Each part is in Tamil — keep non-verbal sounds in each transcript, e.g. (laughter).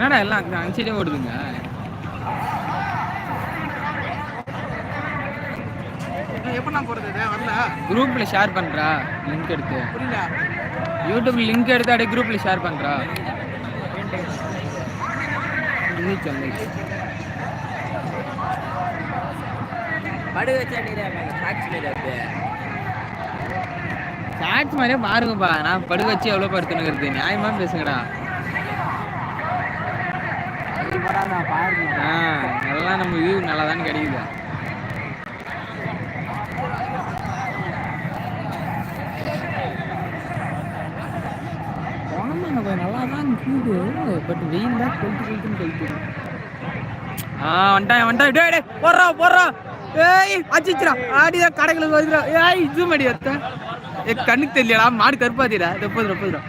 என்னடா எல்லாம் அஞ்சைடே ஓடுதுங்க? எப்ப நான் போறது இது? வரல. குரூப்ல ஷேர் பண்றா லிங்க் எடுத்து. புரியல. யூடியூப்ல லிங்க் எடுத்து அப்படியே குரூப்ல ஷேர் சாட்சியில் ஷார்ட்ஸ் மாதிரியே பாருங்கப்பா. நான் படுக்க வச்சு எவ்வளோ படுத்துனுங்கிறது நியாயமா பேசுங்கடா. ஆ நல்லா நம்ம வியூ நல்லா தானே கிடைக்குது கொஞ்சம் நல்லா தான் இருக்குது பட் வெயில் தான் கொளுத்து கொளுத்துன்னு கொளுத்துது ஆ வந்துட்டான் வந்துட்டான் டேய் டேய் போடுறா போடுறா. ஏய் அச்சிச்சுடா ஆடிதான் கடைகளுக்கு வருதுடா. ஏய் ஜூம் அடி அத்த. ஏ கண்ணுக்கு தெரியலடா மாடு கருப்பாதிடா எப்போது எப்போதுடா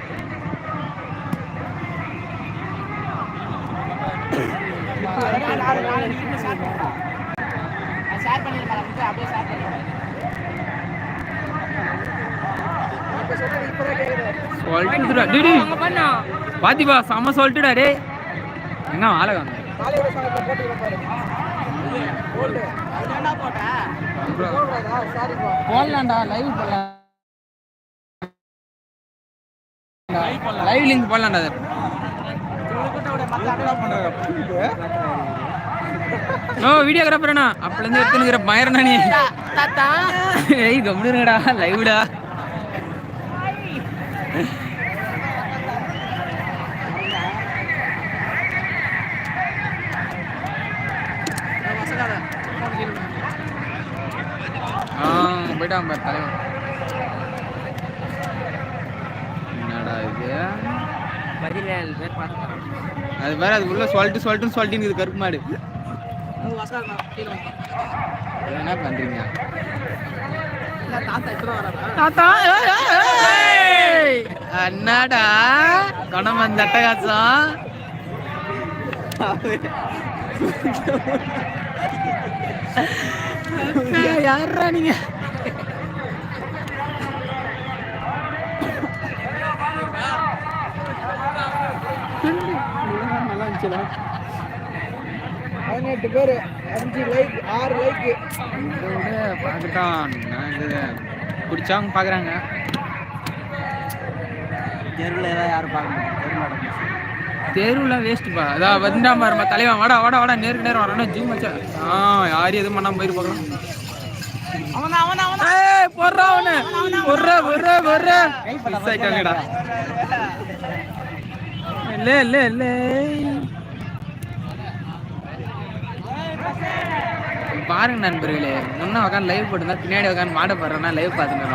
ஷேர் பண்ணிருக்கேன் அப்படியே ஷேர் பண்ணிருக்கேன் சொல்லிட்டுடா டேய் டேய் பாத்திபா செம்ம சொல்லிட்டுடா டேய் என்ன ஆளை காணும் காலையோட சங்கத்தை போட்டு பாரு போட்டு அது என்ன டே போடுறதா சாரிப்பா போடலாம்டா லைவ் போடலாம். லைவ் லிங்க் போடலாம்டா. அது ஓ வீடியோகிராஃபர்ண்ணா அப்பலேருந்து எடுத்துனுங்கிற பயரணா நீ தாத்தா. ஏய் கம்முனுங்கடா லைவ்டா போயிட்டான் பாரு தலைவன். என்னடா இது? பதினேழு பேர் பார்த்துக்கிறோம் அது வேற அது உள்ள சொல்லிட்டு சொல்லிட்டு சொல்லிட்டு கருப்பு மாடு அது வசக்காத கீழே வந்து என்ன பண்றீங்க? தாத்தா அண்ணாடா குணம் அந்த அட்டகாசம். யாரா நீங்க? நல்லா இருந்துச்சுல பதினெட்டு பேர் அஞ்சு லைக் ஆறு லைக் இதோட பார்த்துட்டான். நான் இது பிடிச்சவங்க பார்க்குறாங்க. தெருவில் ஏதாவது யாரும் பார்க்க தெருவுலாம் வேஸ்ட்டுப்பா அதான் வந்தா பாருமா தலைவன் வாடா வாடா வாடா நேருக்கு நேரம் வரணும் ஜூம் வச்சா. ஆ யாரும் எதுவும் பண்ணாம போயிரு பார்க்கலாம் அவன் அவன் அவன். ஏய் போடுறா அவனு. மிஸ் ஆயிட்டாங்கடா இல்ல இல்ல இல்ல பாருங்க நண்பர்களே முன்ன உட்காந்து லைவ் போட்டுருந்தா பின்னாடி உட்காந்து மாட போடுறேன்னா லைவ் பார்த்துட்டு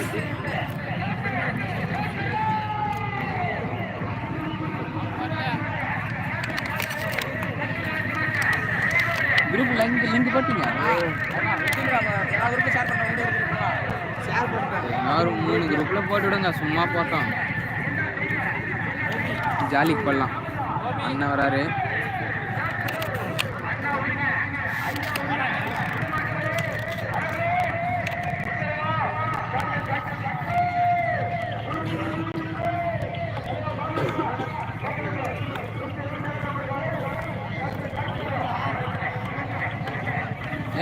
இருக்கு. குரூப் லிங்க் லிங்க் போட்டீங்க யாரும் மூணு குரூப்ல போட்டு விடுங்க சும்மா போட்டோம். ஜாலிக்கு போடலாம். அண்ணன் வராரு.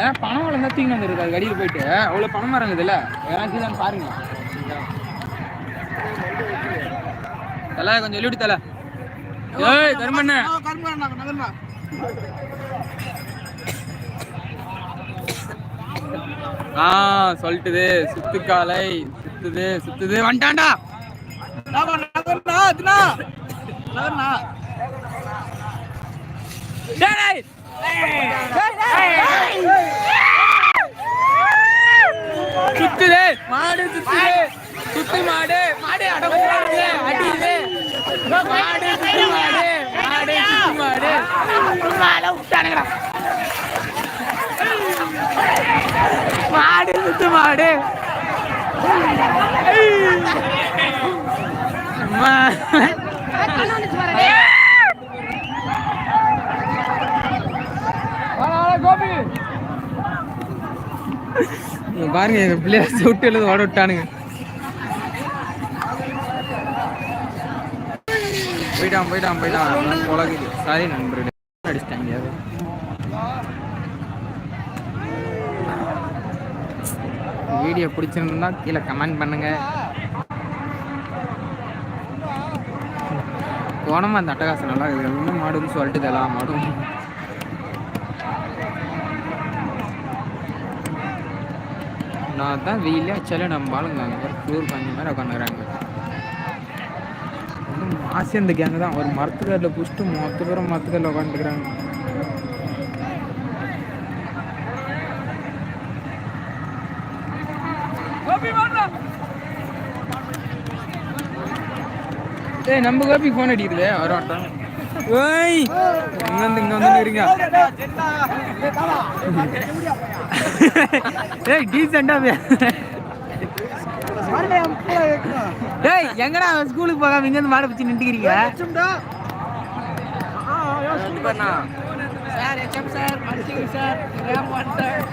ஏன் பணம் வளர்ந்தா தீங்க வந்துருக்கு அது கடியில் போயிட்டு. அவ்வளோ பணம் இறங்குதுல்ல யாராச்சும் தான் பாருங்க. தலை கொஞ்சம் எழுதி தலை. ஏய் கருமண்ண கரும்பு நகர்மா ஆ சொல்லிட்டுது சுத்துக்காலை சுத்துது சுத்துது. வந்துட்டான்டா. நகர்னா அதுனா டேய். சுத்துது. மாடு சுத்துது. சுத்து மாடு. மாடு அடங்குறாரு அடியுது. மாடு சுத்து மாடு மாடு மாடு மாடு பாருங்க பிள்ளைய சுட்டு எழுது ஓட விட்டானுங்க. போயிட்டான் போயிட்டான் போயிட்டான் உலகுது சாரி நண்பர்களே. அடிச்சிட்டாங்க. வீடியோ பிடிச்சிருந்தா கீழே கமெண்ட் பண்ணுங்க. போனமா அந்த அட்டகாசம்? நல்லா இருக்குது. இன்னும் மாடுன்னு சொல்லிட்டு எல்லாம் மாடும். நான் தான் வெயிலே வச்சாலே நம்ம ஆளுங்க அங்கே ஃப்ளோர் மாதிரி உட்காந்துக்கிறாங்க ஆசை அந்த கேங்கு தான். ஒரு மரத்துக்கல்ல பிடிச்சிட்டு மொத்த பேரும் மரத்துக்கல்ல உட்காந்துக்கிறாங்க ஏய் நம்ம காப்பி ஃபோன் அடிக்குது வரோட்டம் ஓய் இங்க வந்து இங்க வந்து இருங்க (laughs) ஏய் டீசெண்டா டேய் எங்கடா ஸ்கூலுக்கு போகாம இங்க இருந்து மாட பிடிச்சி நின்றுக்கிறீங்க சார் எச்எம் சார் மன்னிச்சுங்க சார்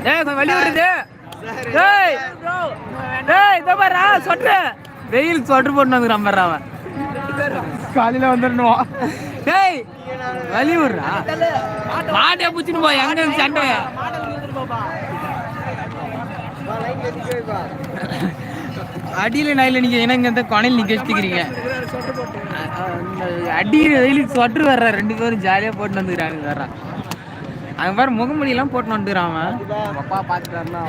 டேய் கொஞ்சம் வழி விடுது டேய் டேய் இதோ பாரு சொட்டு. வெயிலுக்கு சொட்டு போட்டு வந்துக்கிறான் பாரு அவன். காலையில வந்துடணும்? டேய் வழி விடுறா. மாட்டை பிடிச்சிட்டு போ எங்க சண்டை? அடியில் நாயில் நீங்கள் என்ன இந்த கொனையில் நீங்கள் வச்சுக்கிறீங்க. அடி வெயிலுக்கு சொட்டு வர்ற ரெண்டு பேரும் ஜாலியாக போட்டு வந்துக்கிறாங்க வர்றா அவன் பாரு முகமொழியெல்லாம் போட்டு வந்துக்கிறான் அவன். அப்பா பார்த்துட்டாருன்னா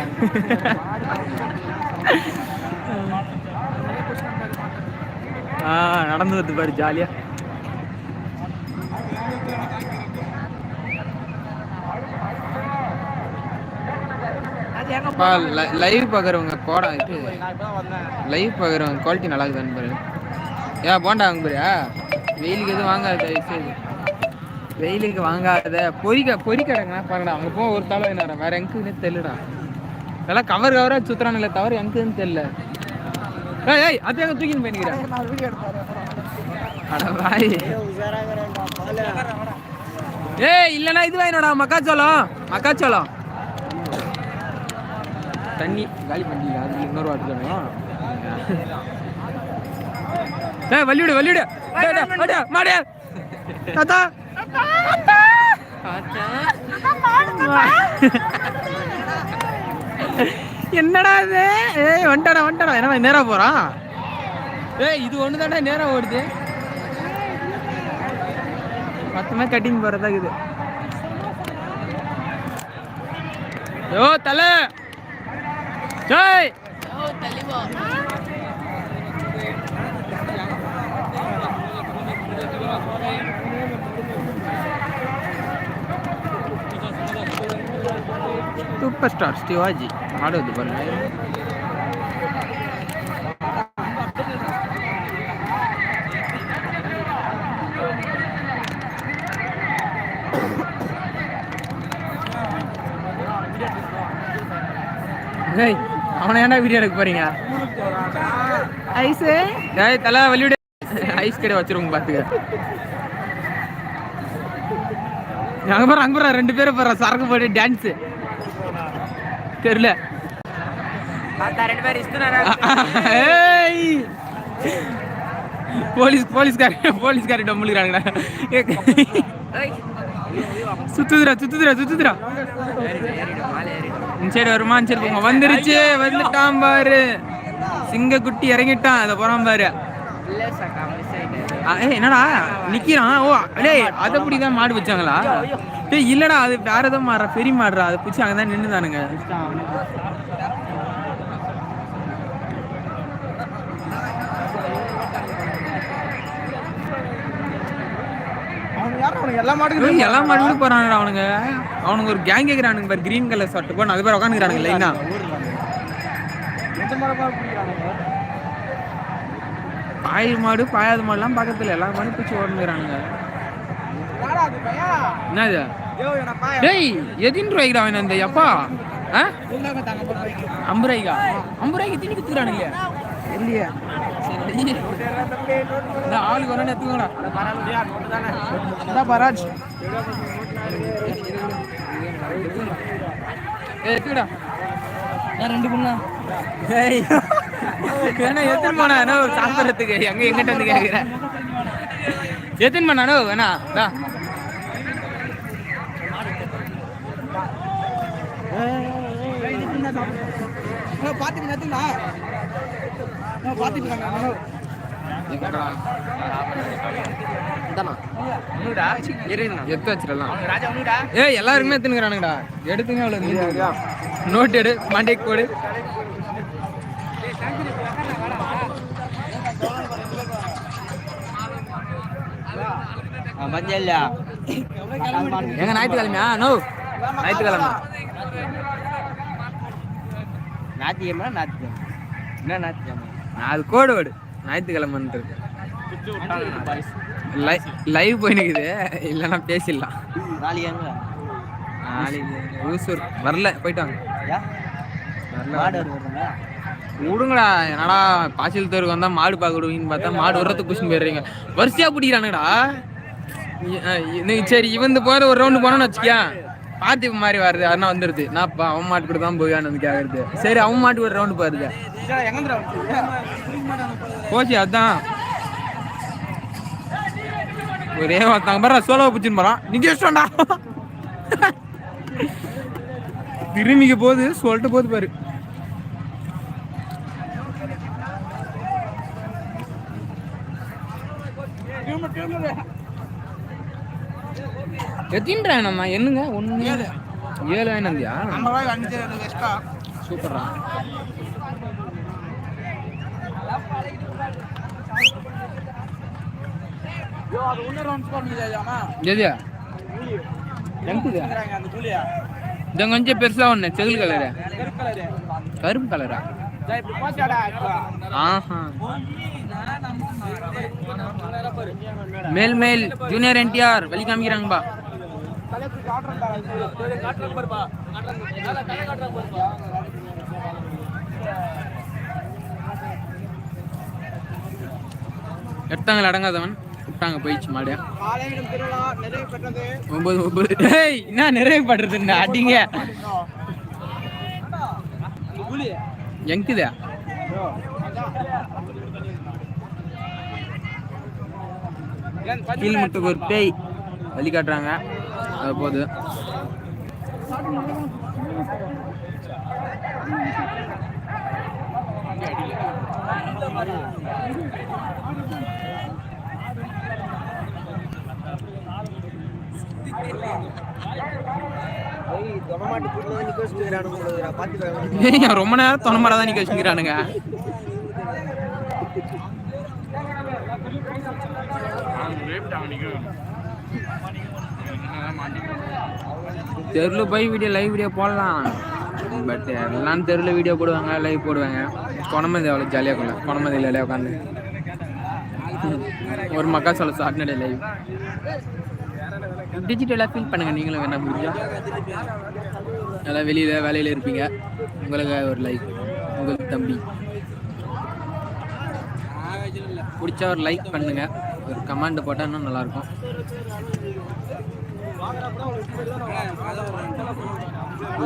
ஆ நடந்து வருது பாரு ஜாலியாக அது எங்க லைவ் பார்க்குறவங்க கோடா இது. லைவ் பார்க்குறவங்க குவாலிட்டி நல்லா இருக்குதான்னு பாரு ஏன் போண்டா வாங்க பாரியா வெயிலுக்கு எதுவும் வாங்காத வெயிலுக்கு வாங்காத. பொறிக்க பொறிக்கடைங்கண்ணா பாருடா அங்கே போ ஒரு தலை என்ன வேற எங்குன்னு தெரியலடா. இதெல்லாம் கவர் கவராக சுற்றுறானுங்களே தவிர எங்குன்னு தெரியல. ஏய் ஏய் அது எங்க தூக்கின்னு போயிருக்கிறேன் அட பாய் ஏய் இல்லைன்னா இது வாங்கினோடா மக்காச்சோளம்? மக்காச்சோளம். தண்ணி. காலி பண்ணி அது இன்னொரு வாட்டு தரணும் ஏய் வள்ளிவிடு வள்ளிவிடு. டேய், டேய், தாத்தா. என்னடா இது? ஏய் வந்துட்டாடா வந்துட்டாடா. என்ன நேரா போறான்? ஏய் இது ஒன்று தானே நேரம் ஓடுது. மொத்தமே கட்டிங் போகிறதா இது யோ தலை. ஜெய் சூப்பர் ஸ்டார் சிவாஜி ஆடுவது பாருங்க Hey! அவனை ஏன்டா வீடியோ எடுக்க போறீங்க? ஐஸ். டேய் தலை வலிவிடு ஐஸ் கடை வச்சிருவோங்க பாத்துக்க. அங்க பாரு அங்க பாரு ரெண்டு பேரும் பாரு சரக்கு போட்டு டான்ஸ் தெரியல. ரெண்டு ஏய். போலீஸ் போலீஸ்கார போலீஸ்காரி டம்முலிக்கிறாங்கடா சுத்துதுரா சுத்துதுரா சுத்துதுரா இந்த வருமா சரி போங்க வந்துருச்சு வந்துட்டான் பாரு. சிங்க குட்டி இறங்கிட்டான். அதை போறான் பாரு. ஆ, என்னடா? நிக்கிறான். ஓ அடே அதை அப்படிதான் மாடு வச்சாங்களா இல்லடா அது வேற ஏதோ மாடுறா பெரிய மாடுறா அதை பிடிச்சி அங்கதான் நின்றுதானுங்க எல்லா மாட்டுக்கும் எல்லா மாடு அவனுங்க. அவனுங்க ஒரு கேங் கேக்குறானுங்க பாரு கிரீன் கலர் ஷர்ட் போன அது பேர் உட்காந்துக்கிறானுங்க லைனா எந்த மரமா பிடிக்கிறானுங்க பாய் மாடு பாயாத மாடுலாம் பக்கத்துல எல்லா மாடும் பிடிச்சி பையன் என்னது? டேய் எதின் ரூபாய்க்கு அவன் இந்த எப்பா? ஐம்பது ரூபாய்க்கா? ஐம்பது ரூபாய்க்கு திணி குத்துக்கிறானுங்க இல்லையே. ஆளுக்கு பராஜ் ஏய் நான் ரெண்டு பொண்ணா ஏய் என்ன போனா ஒரு சாப்பிட்றதுக்கு எங்க எங்கிட்ட வந்து கேட்குறேன் எத்தனை மணி வேணா டா பாத்துட்டு எடுத்து வச்சிடலாம். ஏய் எல்லாருக்குமே எடுத்துங்கிறானுங்கடா எடுத்துங்க அவ்வளோ நோட் எடு மண்டைக்கு போடு. மஞ்சள் எங்க ஞாயிற்றுக்கிழமையா? நோ. ஞாயிற்றுக்கிழமை. ஞாத்தியம்மா ஞாத்தியம் என்ன நான் அது கோடு வேடு ஞாயிற்றுக்கிழமைன்ட்டு லைவ் போயினுக்குது. இல்லைன்னா பேசிடலாம். நாளைக்கு ஊசூர். வரல போயிட்டாங்க விடுங்கடா என்னடா பாசில் தெருக்கு வந்தா மாடு பார்க்க விடுவீங்கன்னு பார்த்தா மாடு வர்றதுக்கு குஷன் போயிடுறீங்க. வரிசையா பிடிக்கிறானுங்கடா. இ- அஹ் இ- சரி இவந்து போற ஒரு ரவுண்டு போனோம்னு வச்சுக்கியா பாத்தி மாதிரி வருது அண்ணா வந்துருது. நான் பா- அவன் மாட்டு கூட தான் போயான்னு வந்து கேக்குறது. சரி அவன் மாட்டு ஒரு ரவுண்டு பாருது போச்சு அதான். ஒரே ஒருத்தங்க பாரு சோலோ பிடிச்சின்னு போறான். நீங்க இஷ்டம்டா. திரும்பிக்க போகுது சொல்லிட்டு போகுது பாரு. எத்தின்றா நம்ம என்னங்க? ஒண்ணு ஏழு. வாங்கினந்தியா முடியாதாமா எதியா? கூலியா இந்த கொஞ்சம் பெருசா ஒண்ணு செதில் கலரு ஆஹா. மேல் மேல் ஜூனியர் என்டிஆர் வழி காமிக்கிறாங்கப்பா எடுத்தாங்க அடங்காதவன். விட்டாங்க போயிடுச்சு மாடியா. ஒன்பது ஒன்பது. ஏய் என்ன நிறைவு அடிங்க. எங்குதா? கீழ் முட்டுக்கு ஒரு பேய் வழி காட்டுறாங்க அது ஏய், (laughs) ரொம்ப நேரம் தொணமரா தான் நிக்க வச்சுக்கிறானுங்க தெருவில் போய் வீடியோ லைவ் வீடியோ போடலாம். பட் எல்லாம் தெருவில் வீடியோ போடுவாங்க லைவ் போடுவாங்க. கொணமதி அவ்வளோ ஜாலியாக கொள்ள. கொணமதியில் இல்லையா உட்காந்து ஒரு மக்கா சொல்ல சாட்னடே லைவ் டிஜிட்டலாக ஃபீல் பண்ணுங்கள் நீங்களும் என்ன முடிஞ்சா. நல்லா வெளியில் வேலையில் இருப்பீங்க. உங்களுக்கு ஒரு லைக் உங்களுக்கு தம்பி. பிடிச்சா ஒரு லைக் பண்ணுங்கள் ஒரு கமெண்ட் போட்டால் இன்னும் நல்லாயிருக்கும்.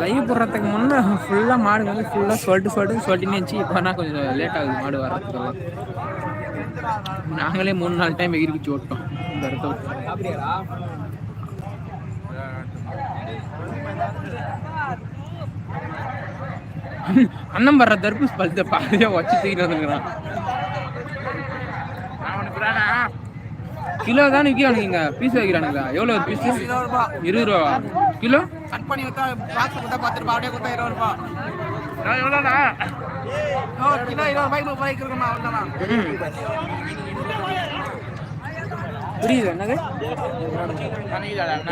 லைவ் போடுறதுக்கு முன்னே ஃபுல்லாக மாடு வந்து ஃபுல்லாக சொல்லிட்டு சொல்லிட்டு சொல்லிட்டு இருந்துச்சு. இப்போனா கொஞ்சம் லேட் ஆகுது மாடு வர்றதுக்கெல்லாம். நாங்களே மூணு நாலு டைம் எகிரிச்சு ஓட்டோம். இந்த இடத்துல. அண்ணன் படுற தர்பூஸ் பழுத்த பாதியாக வச்சு தூக்கிட்டு கிலோ தான் விற்கிறானுங்க இங்க பீஸ் வைக்கிறானுங்க எவ்வளோ பீஸ்? இருபது ரூபா. கிலோ? கட் பண்ணி வித்தா பாக்ஸ் கொடுத்தா பத்து ரூபாய் அப்படியே கொடுத்தா இருபது ரூபாய் எவ்வளோண்ணா? ஓ, கிலோ இருபது ரூபாய்க்கு முப்பது ரூபாய்க்கு இருக்குமா அவ்வளோதான் புரியுது என்னது?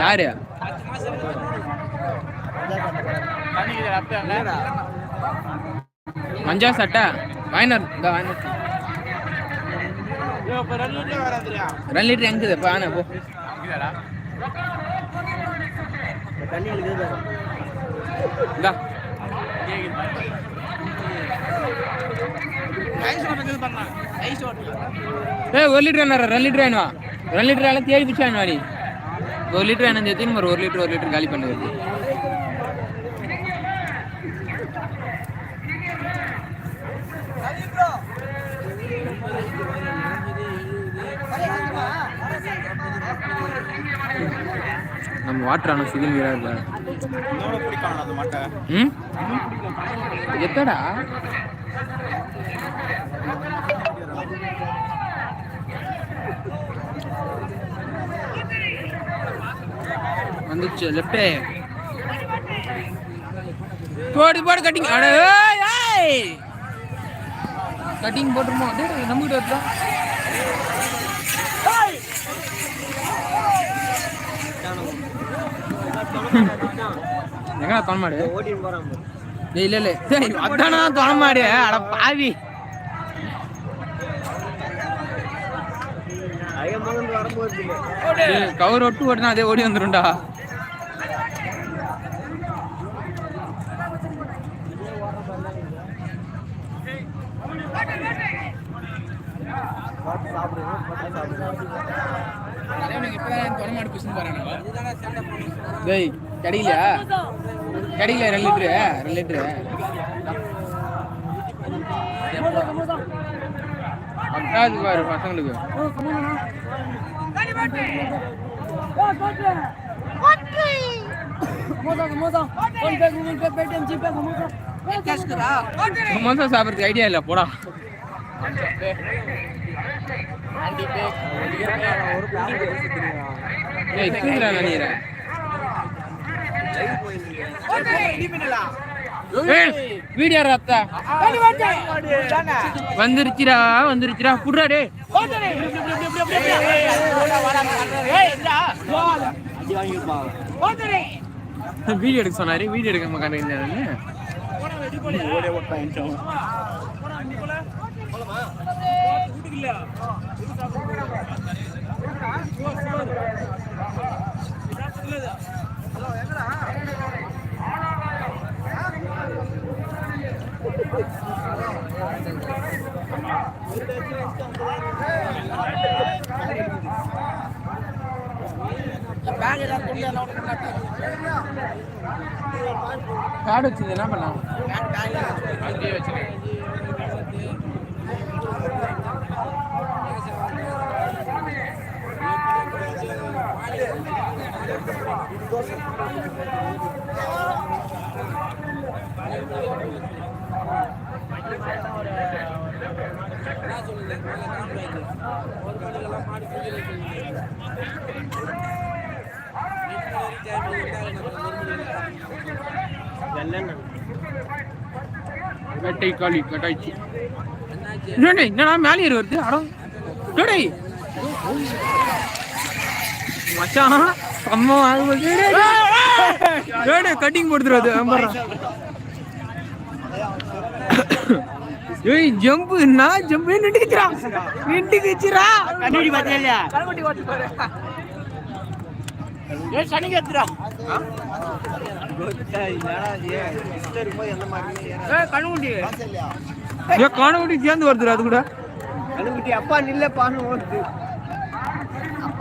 யாரு? மஞ்சா சட்டை? வாங்கினார் இந்த வாங்கினார் ரெண்டு லிட்டர் எங்குது? இப்போ ஆனா போ. இந்தா. ஐஸ் வாட்டர் ஏய் ஒரு லிட்டர் வேணா ரெண்டு லிட்டர் வேணுவா ரெண்டு லிட்டர் எல்லாம் தேடி பிடிச்சா வேணுவா நீ ஒரு லிட்டர் வேணும் எத்தனை ஒரு லிட்டர் ஒரு லிட்டர் காலி பண்ணுவது நம்ம வாட்டர் ஆனால் சிவில் வீரா இன்னொரு ம்? எத்தடா வந்துச்சு லெஃப்டே போடு போடு கட்டிங் அட ஏய், கட்டிங் போட்டுருமோ? டேய் நம்மகிட்ட கிட்ட எங்கடா தொணமாடு இல்ல இல்ல. அதானா தொணமாடு அட பாவி. கவர் ஒட்டு ஓட்டுனா அதே ஓடி வந்துரும்டா. டேய் கிடைக்கலையா கிடைக்கல ரெண்டு லிட்டரு ரெண்டு லிட்டரு. பத்தாது பாரு பசங்களுக்கு. சமோசா சாப்பிட்றதுக்கு ஐடியா இல்லை போடா. நினைக்கிறேன் வீடியோ ரத்தா வந்துருச்சுடா வந்துருச்சுடா புடுறா டே வீடியோ எடுக்க சொன்னாரு வீடியோ எடுக்க மாட்டேங்கிறாரு கார்டு வச்சிருந்தேன் என்ன பண்ணலாம்? அங்கேயே வச்சுருக்கேன் வெட்டை காளி கட்டாய்ச்சி என்னடா மேலே வருது? அடம் டேய் மச்சான்? அம்மா டேய் கட்டிங் போடுறது ஏய் ஜம்ப் நான் ஜம்ப் நின்னுக்குறா நின்னுக்குச்சுடா கண்ணாடி பாத்தியா இல்லையா? ஏ காணவடி சேர்ந்து வருதுடா அது கூட. கண்ணுக்குட்டி அப்பா நில்ல பான்னு ஓடுது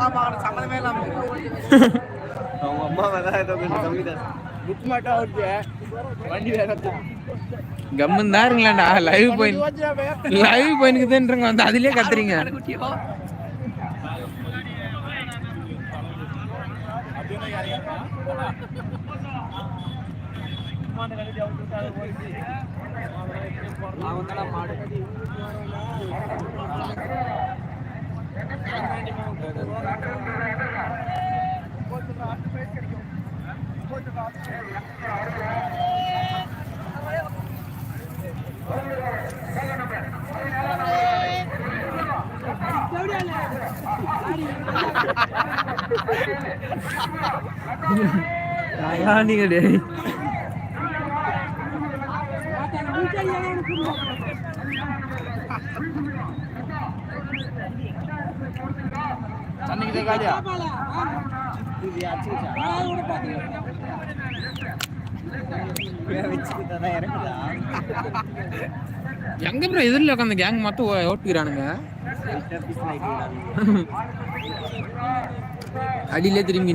அம்மா சம்மந்தமே இல்லாம அவங்க அம்மா வேற ஏதோ கொஞ்சம் கம்மி தான். புக் மாட்டா ஓடுது வண்டி வேற கம்மன் தான் இருங்களாண்டா லைவ் போய் லைவ் போயினுக்குதுன்றங்க வந்து அதுலயே கத்துறீங்க. நீங்க டேய். சன்னைக்கு காலியா? எங்க ப்ரோ எதிரில் உட்காந்து கேங் மொத்தம் ஓட்டுக்கிறானுங்க? அடியிலே திரும்பி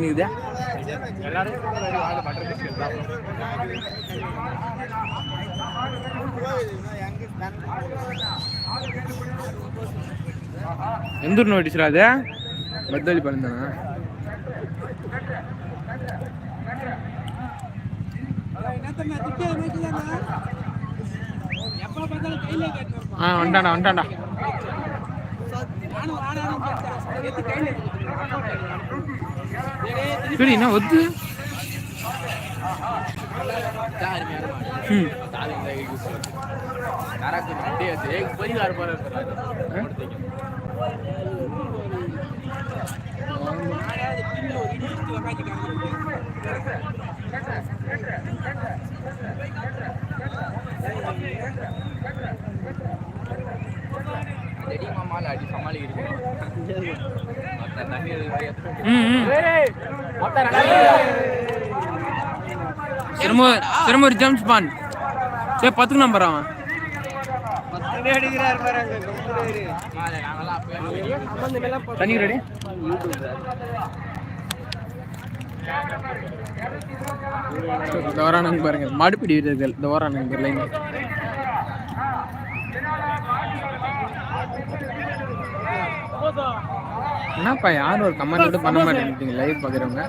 நிக்குதே எந்த ஊர் நோட்டீஸ்ரா அது பத்தாளி பழம் தானா ஆ வந்துட்டான்டா வந்துட்டான்டா சரி என்ன ஒத்து? ம். ம் ம் திரும்ப திரும்ப ஒரு ஜம்ப்ஸ் பான் பத்துக்கு நம்பர் அவன் பாருங்க தண்ணி ரெடி தோரானங்க பாருங்க. மாடுபிடி வீரர்கள் தோரானங்க லைன் என்னப்பா யாரும் ஒரு கமெண்ட் கூட பண்ண மாட்டேங்கிறீங்க லைவ் பார்க்குறவங்க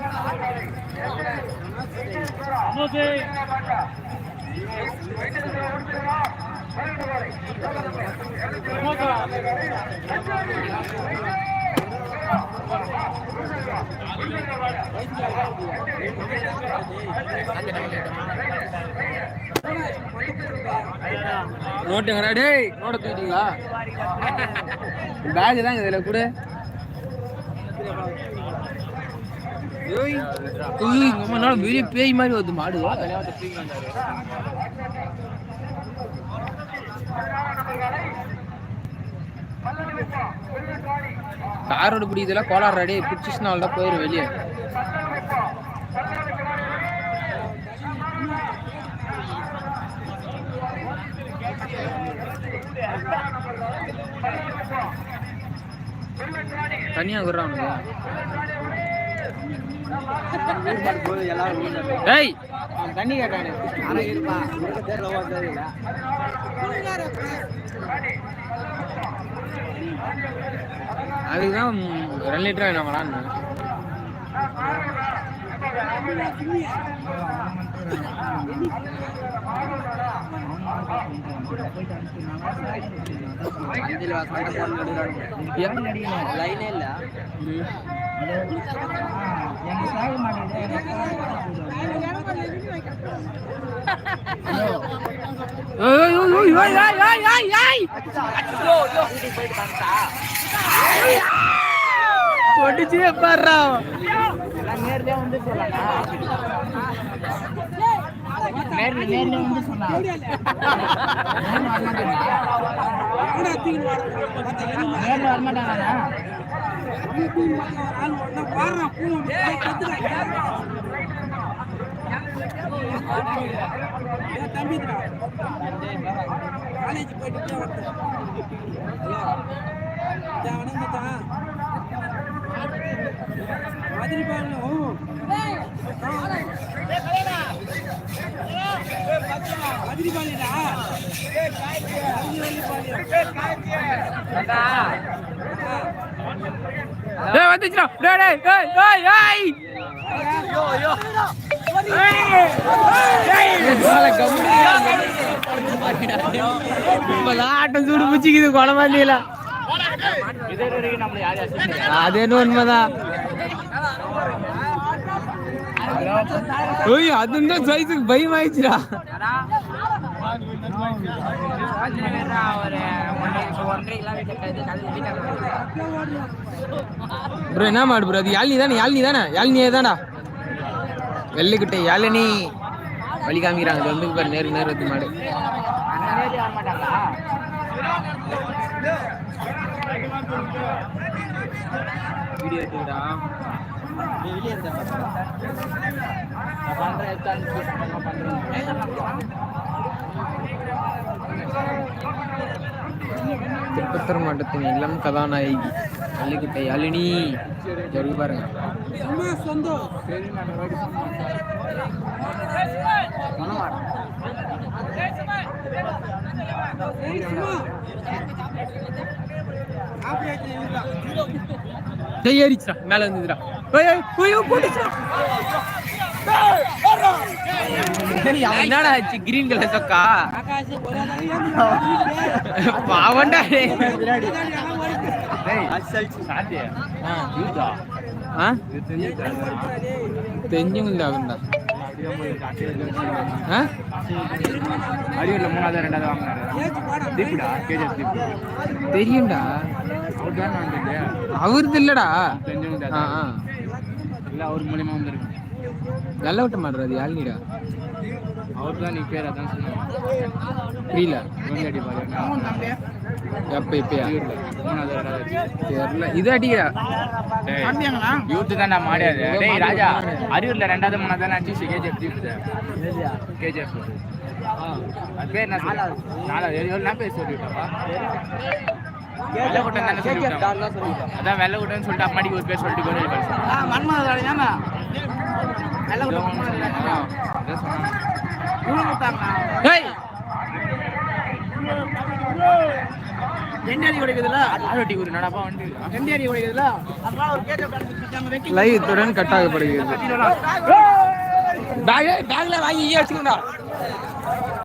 நோட்டுங்கடா டேய் நோட்டை தூக்கிட்டீங்களா? பேக் தான் இதில் கூட. ரொம்ப வெளியே பேய் மாதிரி வருது மாடு. காரோட பிடிக்குதுல கோலார் ரெடி பிடிச்சிச்சுனால தான் போயிடும் வெளியே. தனியாக விடுறானுங்க. டேய். தண்ணி கேட்டானே ஆனா இருப்பா. தெரியல தெரியல. அதுதான் ரெண்டு லிட்டர் வேணும் விளாண்டு அஞ்சல் வாசல் போட்டு லைனே பாடுறா நேர்லயே வந்து சொல்லலாம் நேர்ல நேர்ல வந்து சொன்னா நேர்ல வரமாட்டானா காலேஜ் போயிட்டு மதுரை பாலியா மதுரை பாலிடா டேய் வந்துச்சுடா. டேய் டேய் டேய் ஏய். ஏய். ஆட்டம் சூடு பிடிச்சிக்குது குளமாண்டியில அது என்ன உண்மைதான்? அது சைஸுக்கு பயமாயிடுச்சுடா ப்ரோ என்ன மாடு ப்ரோ அது யாழ்னி தானே யாழ்னி தானே? யாழ்னியே தானா வெள்ளைக்குட்டை யாழினி. வழி காமிக்கிறாங்க. இது வந்து பாரு நேரு நேரு வந்து மாடு. வீடியோ எடுத்துக்கிட்டா திருப்பத்தூர் மாவட்டத்தின் இளம் கதாநாயகி வள்ளிக்குட்டை யாழினி ஜோடி பாருங்க. சும்மா மேல வந்துதுடா ஓய் ஓய் ஓய் போட்டுச்சுடா என்னடா ஆச்சு? கிரீன் கலர் சொக்கா? பாவண்டா தெரிஞ்சவங்க ஆகுண்டா அரியூர்ல மூணாவது ரெண்டாவது வாங்கினாரு தெரியும்டா. அவருது இல்லடா. தெரிஞ்சவங்க அவர் மூலியமா வந்திருக்கு நல்ல விட்ட மாட்டுறது யாழ்னிடா அவர் தான் நீ பேர் அதான் சொன்னாங்க புரியல. எப்ப இப்பயா? தெரியல. இது அடிக்கிறா? யூத்து தான் நான் மாடியாது டேய் ராஜா அரியூர்ல ரெண்டாவது மூணாவது தான் அடிச்சு கேஜிஎஃப் கேஜிஎஃப். பேர் சொல்லு? நாலாவது. நான் பேர் சொல்லிவிட்டாப்பா வெள்ளக்குட்டன் தானே சொல்லிவிட்டான் அதான் வெள்ளக்குட்டன் சொல்லிட்டு அம்மாடிக்கு ஒரு பேர் சொல்லிட்டு சொன்னான். லைவ் இத்துடன் கட்டாகப்படுகிறது பேக்ல வாங்கி இங்கே